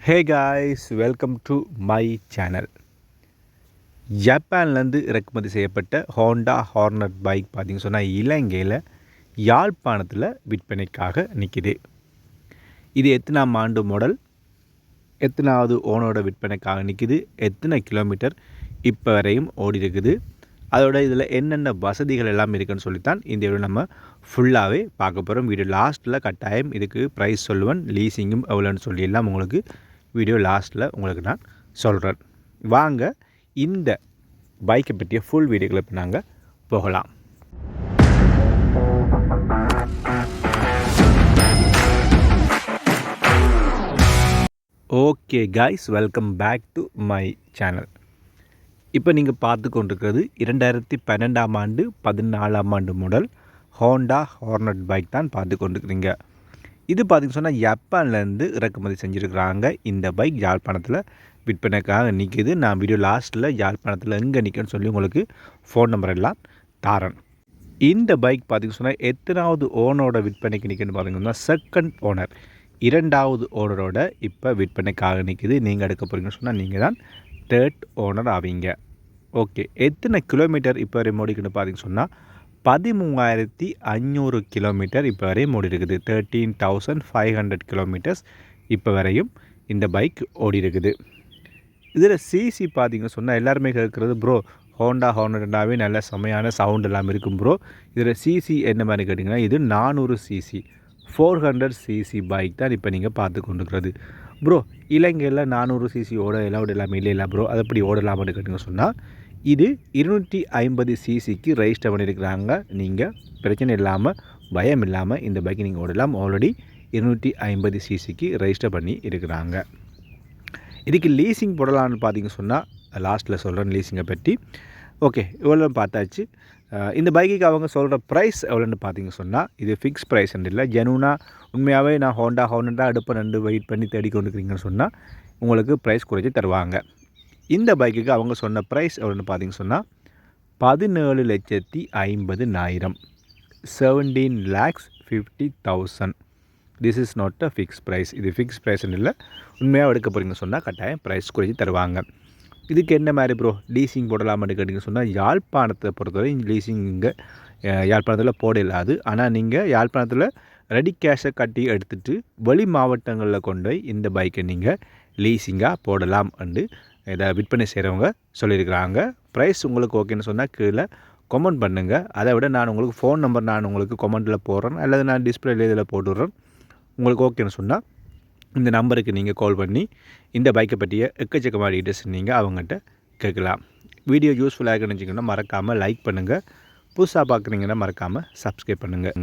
Hey guys welcome to my channel ஜப்பான்லேருந்து இறக்குமதி செய்யப்பட்ட Honda hornet bike பார்த்திங்க சொன்னால் இலங்கையில் யாழ்ப்பாணத்தில் விற்பனைக்காக நிற்கிது இது எத்தனாம் ஆண்டு மாடல் எத்தனாவது ஓனோட விற்பனைக்காக நிற்கிது எத்தனை கிலோமீட்டர் இப்போ வரையும் ஓடி இருக்குது அதோட இதில் என்னென்ன வசதிகள் எல்லாம் இருக்குன்னு சொல்லித்தான் இந்த வீடியோ நம்ம ஃபுல்லாகவே பார்க்க போகிறோம் வீடியோ லாஸ்ட்டில் கட்டாயம் இதுக்கு ப்ரைஸ் சொல்லுவேன் லீசிங்கும் எவ்வளோன்னு சொல்லி எல்லாம் உங்களுக்கு வீடியோ லாஸ்ட்டில் உங்களுக்கு நான் சொல்கிறேன் வாங்க இந்த பைக்கை பற்றிய ஃபுல் வீடியோக்களை இப்போ நாங்கள் போகலாம். Okay guys welcome back to my channel இப்போ நீங்கள் பார்த்து கொண்டிருக்கிறது இரண்டாயிரத்தி பன்னெண்டாம் ஆண்டு பதினாலாம் ஆண்டு முதல் ஹோண்டா ஹார்னட் பைக் தான் பார்த்து கொண்டிருக்கிறீங்க. இது பார்த்திங்க சொன்னால் ஜப்பான்லேருந்து இறக்குமதி செஞ்சுருக்கிறாங்க. இந்த பைக் யாழ்ப்பாணத்தில் விற்பனைக்காக நிற்கிது நான் வீடியோ லாஸ்ட்டில் யாழ்ப்பாணத்தில் எங்கே நிற்கணும்னு சொல்லி உங்களுக்கு ஃபோன் நம்பர் எல்லாம் தாரன். இந்த பைக் பார்த்திங்க சொன்னால் எத்தனாவது ஓனரோட விற்பனைக்கு நிற்கணும்னு பார்த்திங்கன்னா செகண்ட் ஓனர் இரண்டாவது ஓனரோட இப்போ விற்பனைக்காக நிற்கிது நீங்கள் எடுக்க போகிறீங்கன்னு சொன்னால் நீங்கள் தான் தேர்ட் ஓனர் ஆவீங்க. ஓகே எத்தனை கிலோமீட்டர் இப்போ வரை ஓடிக்கணும் பார்த்தீங்கன்னு சொன்னால் பதிமூவாயிரத்தி அஞ்சூறு கிலோமீட்டர் இப்போ வரையும் ஓடி இருக்குது thirteen thousand five hundred kilometres இப்போ வரையும் இந்த பைக் ஓடி இருக்குது இதில் சிசி பார்த்தீங்க சொன்னால் எல்லாருமே கேட்குறது ப்ரோ ஹோண்டா ஹோண்டடாவே நல்ல செமையான சவுண்ட் எல்லாம் இருக்கும் ப்ரோ இதில் சிசி என்ன மாதிரி கேட்டிங்கன்னா இது நானூறு CC four hundred CC bike தான் இப்போ நீங்கள் பார்த்து கொண்டுருக்கிறது. ப்ரோ இலங்கையில் நானூறு சிசி ஓட எல்லாம் எல்லாமே இல்லை இல்லை ப்ரோ அது எப்படி ஓடலாமான்னு கேட்டிங்க சொன்னால் இது இருநூற்றி ஐம்பது சிசிக்கு ரெஜிஸ்டர் பண்ணியிருக்கிறாங்க நீங்கள் பிரச்சனை இல்லாமல் பயம் இல்லாமல் இந்த பைக்கை நீங்கள் ஓடலாம். ஆல்ரெடி இருநூற்றி ஐம்பது சிசிக்கு ரெஜிஸ்டர் பண்ணி இருக்கிறாங்க. இதுக்கு லீசிங் போடலான்னு பார்த்தீங்க சொன்னால் லாஸ்ட்டில் சொல்கிறேன் லீசிங்கை பற்றி ஓகே இவ்வளோ பார்த்தாச்சு. இந்த பைக்குக்கு அவங்க சொல்கிற ப்ரைஸ் எவ்வளோன்னு பார்த்தீங்க சொன்னால் இது ஃபிக்ஸ் ப்ரைஸ் இல்லை. ஜெனுனாக உண்மையாகவே நான் ஹோண்டா ஹோண்டா அடுப்பை ரெண்டு வெயிட் பண்ணி தேடி கொண்டுக்கிறீங்கன்னு சொன்னால் உங்களுக்கு ப்ரைஸ் குறைச்சி தருவாங்க. இந்த பைக்குக்கு அவங்க சொன்ன ப்ரைஸ் எவ்வளோன்னு பார்த்தீங்க சொன்னால் பதினேழு லட்சத்தி ஐம்பது நாயிரம். Seventeen lakhs fifty thousand this is not a fix price இது ஃபிக்ஸ் ப்ரைஸ்னு இல்லை. உண்மையாக எடுக்க போகிறீங்க சொன்னால் கட்டாயம் ப்ரைஸ் குறைச்சி தருவாங்க. இதுக்கு என்ன மாதிரி ப்ரோ லீசிங் போடலாமான்னு கேட்டிங்க சொன்னால் யாழ்ப்பாணத்தை பொறுத்தவரை லீசிங் இங்கே யாழ்ப்பாணத்தில் போட இல்லாது ஆனால் நீங்கள் யாழ்ப்பாணத்தில் ரெடி கேஷை கட்டி எடுத்துகிட்டு வெளி மாவட்டங்களில் கொண்டு போய் இந்த பைக்கை நீங்கள் லீசிங்காக போடலாம். என்று இதை விற்பனை செய்கிறவங்க சொல்லியிருக்கிறாங்க. ப்ரைஸ் உங்களுக்கு ஓகேன்னு சொன்னால் கீழே கமெண்ட் பண்ணுங்கள் அதை விட நான் உங்களுக்கு ஃபோன் நம்பர் நான் உங்களுக்கு கமெண்ட்டில் போடுறேன். அல்லது நான் டிஸ்பிளேல இதில் போட்டுடுறேன். உங்களுக்கு ஓகேன்னு சொன்னால் இந்த நம்பருக்கு நீங்கள் கால் பண்ணி இந்த பைக்கை பற்றிய எக்கச்சக்கமான டீட்டெயில்ஸ் நீங்கள் அவங்ககிட்ட கேட்கலாம். வீடியோ யூஸ்ஃபுல்லாக நினச்சிங்கன்னா மறக்காமல் லைக் பண்ணுங்கள் புதுசாக பார்க்குறீங்கன்னா மறக்காமல் சப்ஸ்கிரைப் பண்ணுங்கள்